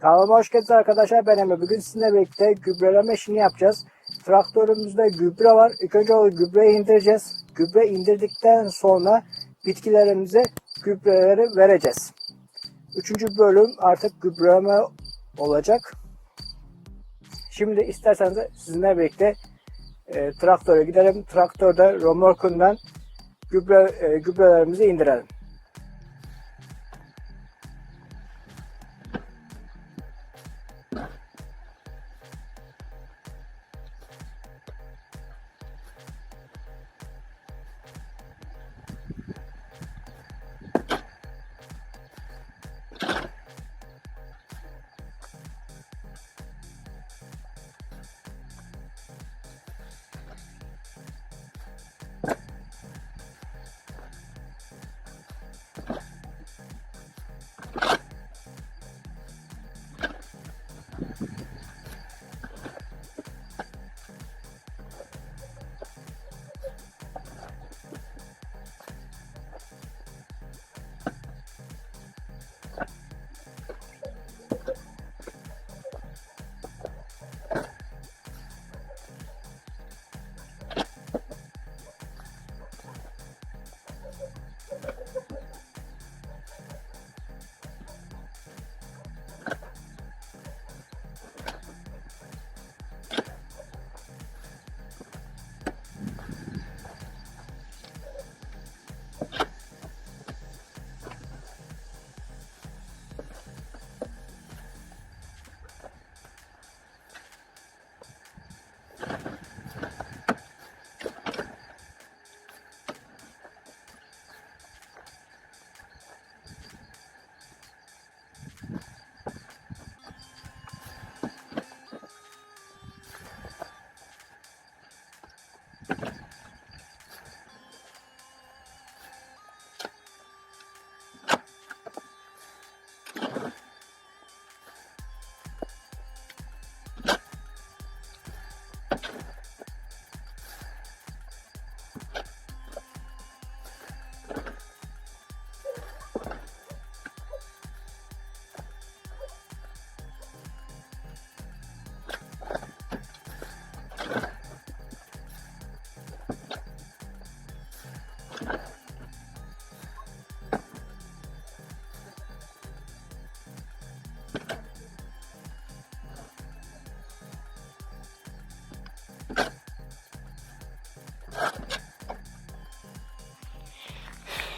Kanalıma hoş geldiniz arkadaşlar. Ben Emre. Bugün sizinle birlikte gübreleme işini yapacağız. Traktörümüzde gübre var. İlk önce o gübreyi indireceğiz. Gübre indirdikten sonra bitkilerimize gübreleri vereceğiz. Üçüncü bölüm artık gübreleme olacak. Şimdi isterseniz sizinle birlikte e, traktöre gidelim. Traktörde romorkundan gübre, e, gübrelerimizi indirelim.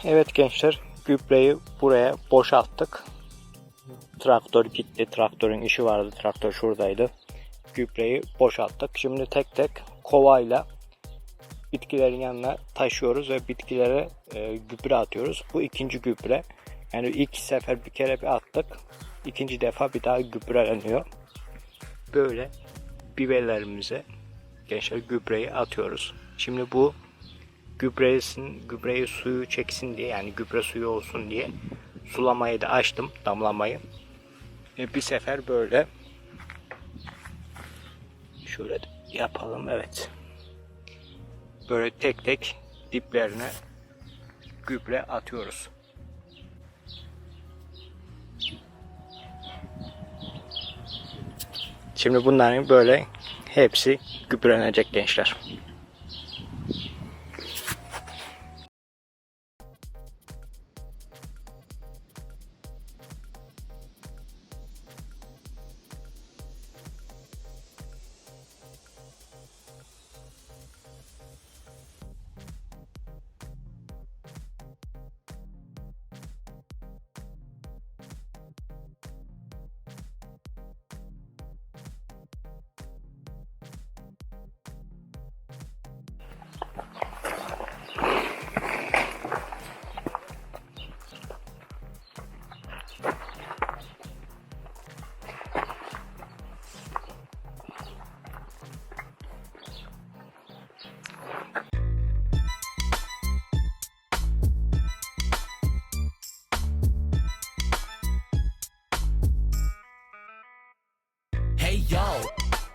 Evet gençler gübreyi buraya boşalttık. Traktör gitti. Traktörün işi vardı. Traktör şuradaydı. Gübreyi boşalttık. Şimdi tek tek kovayla bitkilerin yanına taşıyoruz ve bitkilere e, gübre atıyoruz. Bu ikinci gübre. Yani ilk sefer bir kere bir attık. İkinci defa bir daha gübreleniyor. Böyle biberlerimize gençler gübreyi atıyoruz. Şimdi bu gübresin, gübreyi suyu çeksin diye yani gübre suyu olsun diye sulamayı da açtım damlamayı. E, bir sefer böyle şöyle yapalım evet. Böyle tek tek diplerine gübre atıyoruz. Şimdi bunların böyle hepsi gübrelenecek gençler.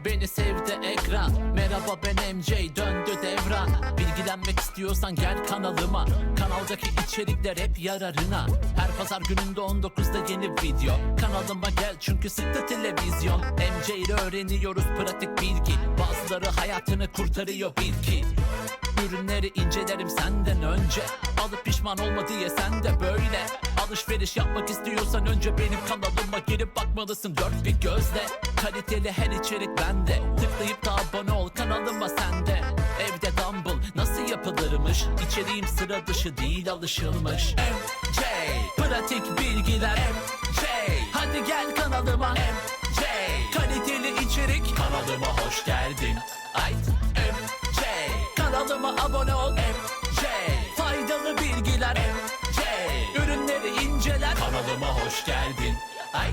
Beni sevdi ekran. Merhaba ben MJ döndü devran. Bilgilenmek istiyorsan gel kanalıma. Kanaldaki içerikler hep yararına. Her pazar gününde 19'da yeni video. Kanalıma gel çünkü sıktı televizyon. MJ ile öğreniyoruz pratik bilgi. Bazıları hayatını kurtarıyor bil ki Ürünleri incelerim senden önce. Alıp pişman olma diye sen de böyle. Alışveriş yapmak istiyorsan önce benim kanalıma girip bakmalısın. Dört bir gözle Kaliteli her içerik bende. Tıklayıp da abone ol kanalıma sende Evde dumbbell nasıl yapılırmış? İçeriğim sıra dışı değil alışılmış. MJ Pratik bilgiler. MJ Hadi gel kanalıma. MJ Kaliteli içerik. Kanalıma hoş geldin. Ayt hoş geldin. Ay.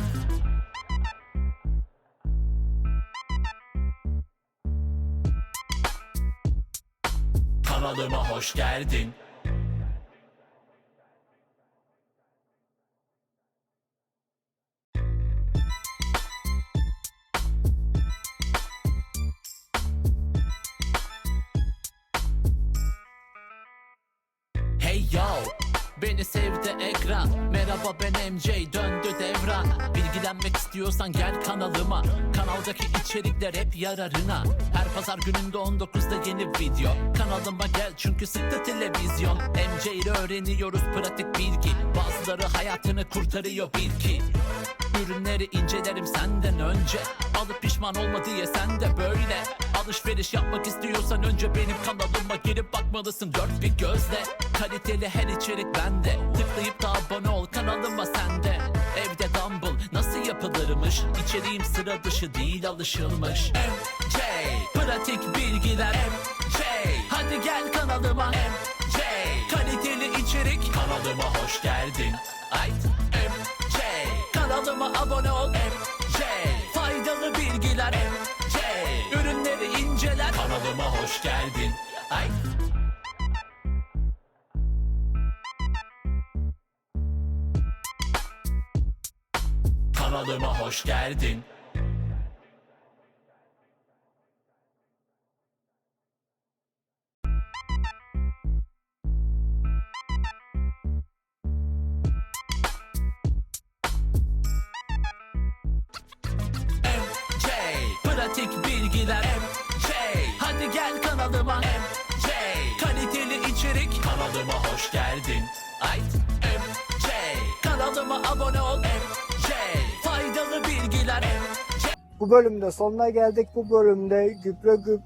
Kanalıma hoş geldin. Hey yo Beni sevdi ekran. Merhaba ben MJ döndü devran. Bilgilenmek istiyorsan gel kanalıma. Kanaldaki içerikler hep yararına. Her pazar gününde 19'da yeni video. Kanalıma gel çünkü sıktı televizyon. MJ ile öğreniyoruz pratik bilgi. Bazıları hayatını kurtarıyor bil ki Ürünleri incelerim senden önce. Alıp pişman olma diye sen de böyle. Alışveriş yapmak istiyorsan önce benim kanalıma girip bakmalısın. Dört bir gözle. Kaliteli her içerik bende. Tıklayıp da abone ol kanalıma sende Evde dumbbell nasıl yapılırmış? İçeriğim sıra dışı değil alışılmış. MJ Pratik bilgiler. MJ Hadi gel kanalıma. MJ Kaliteli içerik. Kanalıma hoş geldin Kanalıma abone ol MJ Faydalı bilgiler MJ Ürünleri inceler Kanalıma hoş geldin. Ay. Kanalıma hoş geldin Bilgiler MJ Hadi gel kanalıma MJ Kaliteli içerik Kanalıma hoş geldin Ayt MJ Kanalıma abone ol MJ Faydalı bilgiler MJ Bu bölümde sonuna geldik. Bu bölümde gübre güp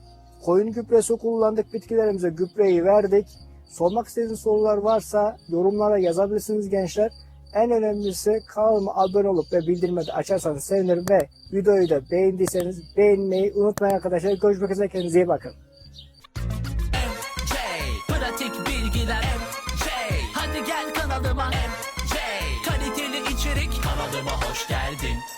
koyun gübresi kullandık. Bitkilerimize gübreyi verdik. Sormak istediğiniz sorular varsa yorumlara yazabilirsiniz gençler. En önemlisi kanalıma abone olup ve bildirimleri açarsanız sevinirim ve videoyu da beğendiyseniz beğenmeyi unutmayın arkadaşlar. Görüşmek üzere kendinize iyi bakın. Hoş geldin